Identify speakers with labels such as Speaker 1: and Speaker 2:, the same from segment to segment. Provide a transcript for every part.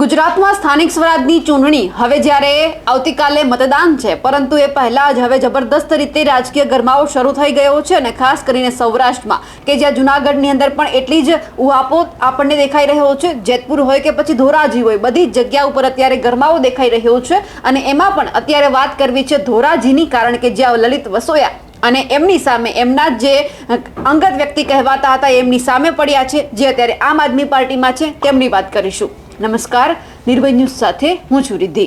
Speaker 1: ગુજરાતમાં સ્થાનિક સ્વરાજની ચૂંટણી. હવે જ્યારે આવતીકાલે મતદાન છે, પરંતુ એ પહેલાં જ હવે જબરદસ્ત રીતે રાજકીય ગરમાવો શરૂ થઈ ગયો છે અને ખાસ કરીને સૌરાષ્ટ્રમાં, કે જ્યાં જુનાગઢની અંદર પણ એટલી જ ઉહાપો આપણને દેખાઈ રહ્યો છે. જેતપુર હોય કે પછી ધોરાજી હોય, બધી જગ્યા ઉપર અત્યારે ગરમાવો દેખાઈ રહ્યો છે. અને એમાં પણ અત્યારે વાત કરવી છે ધોરાજીની, કારણ કે જ્યાં લલિત વસોયા અને એમની સામે એમના જે અંગત વ્યક્તિ કહેવાતા હતા એમની સામે પડ્યા છે. જે અત્યારે આમ આદમી પાર્ટીમાં છે, તેમની વાત કરીશું. નમસ્કાર, નિર્ભય ન્યૂઝ સાથે હું છું રિદ્ધિ.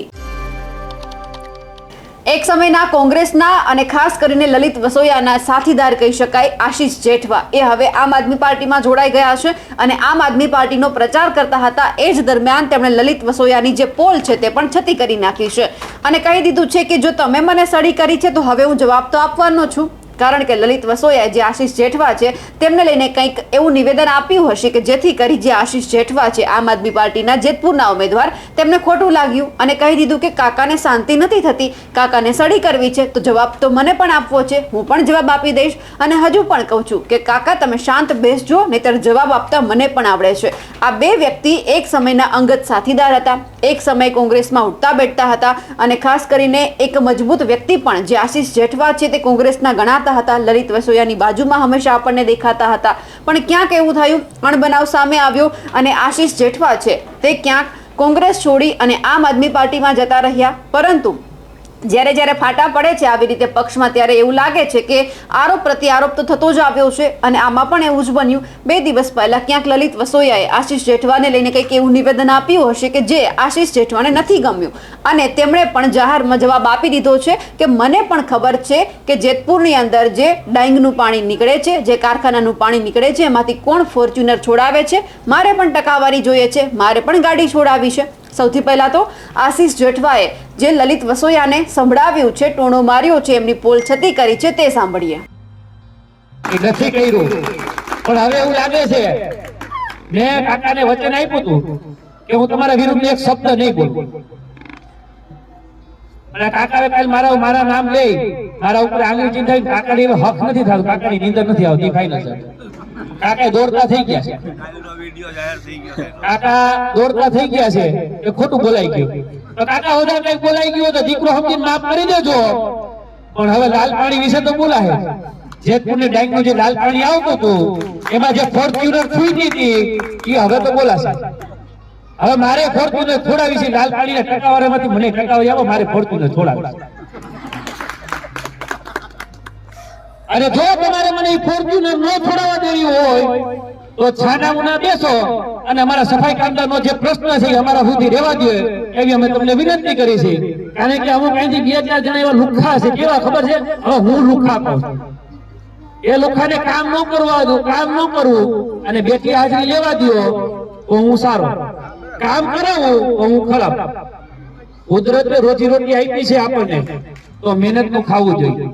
Speaker 1: એક સમયના કોંગ્રેસના અને ખાસ કરીને લલિત વસોયાના સાથીદાર કહી શકાય આશીષ જેઠવા. એ હવે આમ આદમી પાર્ટીમાં જોડાઈ ગયા છે અને આમ આદમી પાર્ટીનો પ્રચાર કરતા હતા એ જ દરમિયાન તેમણે લલિત વસોયાની જે પોલ છે તે પણ છતી કરી નાખી છે. અને કહી દીધું છે કે જો તમે મને સડી કરી છે તો હવે હું જવાબ તો આપવાનો છું. કારણ કે લલિત વસોયાએ જે આશીષ જેઠવા છે, તેમને લઈને કંઈક એવું નિવેદન આપ્યું હશે કે જેથી કરી જે આશીષ જેઠવા છે, આમ આદમી પાર્ટીના જેતપુરના ઉમેદવાર, તેમને ખોટું લાગ્યું અને કહી દીધું કે કાકાને શાંતિ નથી થતી, કાકાને સડી કરવી છે, તો જવાબ તો મને પણ આપવો છે, હું પણ જવાબ આપી દઈશ. અને હજુ પણ કહું છું કે કાકા તમે શાંત બેસજો, નહીતર જવાબ આપતા મને પણ આવડે છે. આ બે વ્યક્તિ એક સમયના અંગત સાથીદાર હતા, એક સમય કોંગ્રેસમાં ઉઠતા બેઠતા હતા અને ખાસ કરીને એક મજબૂત વ્યક્તિ પણ જે આશીષ જેઠવા છે તે કોંગ્રેસના ગણાતા હતા. લલિત વસોયાની બાજુમાં હંમેશા આપણને દેખાતા હતા. પણ ક્યાંક એવું થયું, અણબનાવ સામે આવ્યો અને આશીષ જેઠવા છે તે ક્યાંક કોંગ્રેસ છોડી અને આમ આદમી પાર્ટીમાં જતા રહ્યા. પરંતુ જ્યારે જ્યારે ફાટા પડે છે આવી રીતે પક્ષમાં, ત્યારે એવું લાગે છે કે આરોપ પ્રતિ આરોપ તો થતો જ આવ્યો છે અને આમાં પણ એવું જ બન્યું. બે દિવસ પહેલા ક્યાંક લલિત વસોયાએ આશીષ જેઠવાને લઈને કંઈક એવું નિવેદન આપ્યું હશે કે જે આશીષ જેઠવાને નથી ગમ્યું. અને તેમણે પણ જાહેરમાં જવાબ આપી દીધો છે કે મને પણ ખબર છે કે જેતપુરની અંદર જે ડાઈંગનું પાણી નીકળે છે, જે કારખાનાનું પાણી નીકળે છે, એમાંથી કોણ ફોર્ચ્યુનર છોડાવે છે, મારે પણ ટકાવારી જોઈએ છે, મારે પણ ગાડી છોડાવી છે. સૌથી પહેલા તો આશીષ જેઠવાએ જે લલિત વસોયાને સંભળાવ્યું છે, ટોણો માર્યો છે, એમની પોલ છતી કરી છે, તે સાંભળીએ.
Speaker 2: નથી કર્યું. પણ હવે એવું લાગે છે, મેં કાકાને વચન આપ્યું હતું કે હું તમારા વિરુદ્ધ એક શબ્દ નહીં બોલું. અને કાકાએ કાલ મારા મારા નામ લે મારા ઉપર આંગળી ચીંધાઈ હવે હક નથી થતો. કાકાની નીંદર નથી આવતી ફાઈનલ છે. કાકા દોડતા થઈ ગયા છે. કાકા દોડતા થઈ ગયા છે એ ખોટું બોલાઈ ગયું. તો કાકા હોદા કઈ બોલાઈ ગયું તો દીકરો સમજીને માફ કરી દેજો. પણ હવે લાલ પાણી વિશે તો બોલાય. જેતપુર ને ડાંગનું જે લાલ પાણી આવતું હતું, એમાં જે ફોર્ચ્યુનર ગઈ હતી, એ હવે તો બોલાશે. હવે મારે ફોર્ચ્યુનર છોડાવી છે, લાલ પાણી ટકાવારામાંથી મને ટકાવી આવો મારે ફોર્ચ્યુનર છોડાવી અને જો તમારે મને ફોર્ચ્યુનર ન છોડાવવા દેવી હોય, તો છાના મુના બેસો અને અમારા સફાઈ કામદારનો જે પ્રશ્ન છે અમારા સુધી રહેવા દે એવી અમે તમને વિનંતી કરી છે. કારણ કે અમુક અહીંથી બે ચાર જણા એવા લુખા છે, કેવા ખબર છે? હવે હું લુખા કહું છું. એ લોકોને કામ ન કરવા દો, કામ ન કરવું અને બેટી હાજરી લેવા દો તો હું સારો. કામ કરાવું તો હું ખરાબ. કુદરતે રોજી રોટી આપી છે આપણને, તો મહેનતનું ખાવું જોઈએ.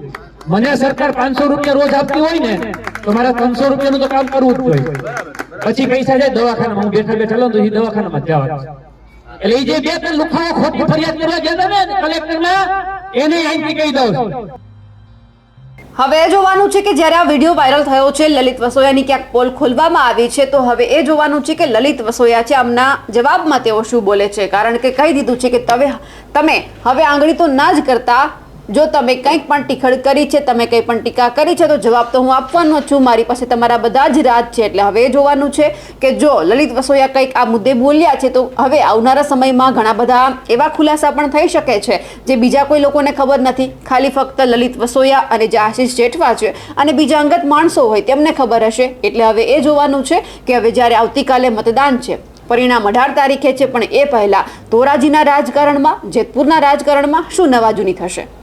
Speaker 2: મને સરકાર પાંચસો રૂપિયા રોજ આપતી હોય ને, તો મારે ત્રણસો રૂપિયાનું તો કામ કરવું જ જોઈએ. પછી પૈસા જાય દવાખાનામાં, હું બેઠા બેઠા લઉં તો એ દવાખાનામાં જ જવાનું. એટલે એ જે બે ત્રણ લુખાઓ ખોટી ફરિયાદ કરવા ગયા હતા ને કલેક્ટરમાં એને અહીંથી કહી દઉં.
Speaker 1: હવે એ જોવાનું છે કે જ્યારે આ વીડિયો વાયરલ થયો છે લલિત વસોયાની ક્યાંક પોલ ખોલવામાં આવી છે, તો હવે એ જોવાનું છે કે લલિત વસોયા છે, આમના જવાબમાં તેઓ શું બોલે છે? કારણ કે કહી દીધું છે કે તમે તમે હવે આંગળી તો ના જ કરતા જો તમે કંઈક પણ ટીખળ કરી છે, તમે કંઈ પણ ટીકા કરી છે, તો જવાબ તો હું આપવાનો છું. મારી પાસે તમારા બધા જ રાજ છે, એટલે હવે જોવાનું છે કે જો લલિત વસોયા કંઈક આ મુદ્દે બોલ્યા છે, તો હવે આવનારા સમયમાં ઘણા બધા એવા ખુલાસા પણ થઈ શકે છે, જે બીજા કોઈ લોકોને ખબર નથી. ખાલી ફક્ત લલિત વસોયા અને જે આશીષ જેઠવા છે અને બીજા અંગત માણસો હોય તેમને ખબર હશે. એટલે હવે એ જોવાનું છે કે હવે જ્યારે આવતીકાલે મતદાન છે, પરિણામ અઢાર તારીખે છે, પણ એ પહેલાં ધોરાજીના રાજકારણમાં, જેતપુરના રાજકારણમાં શું નવાજૂની થશે?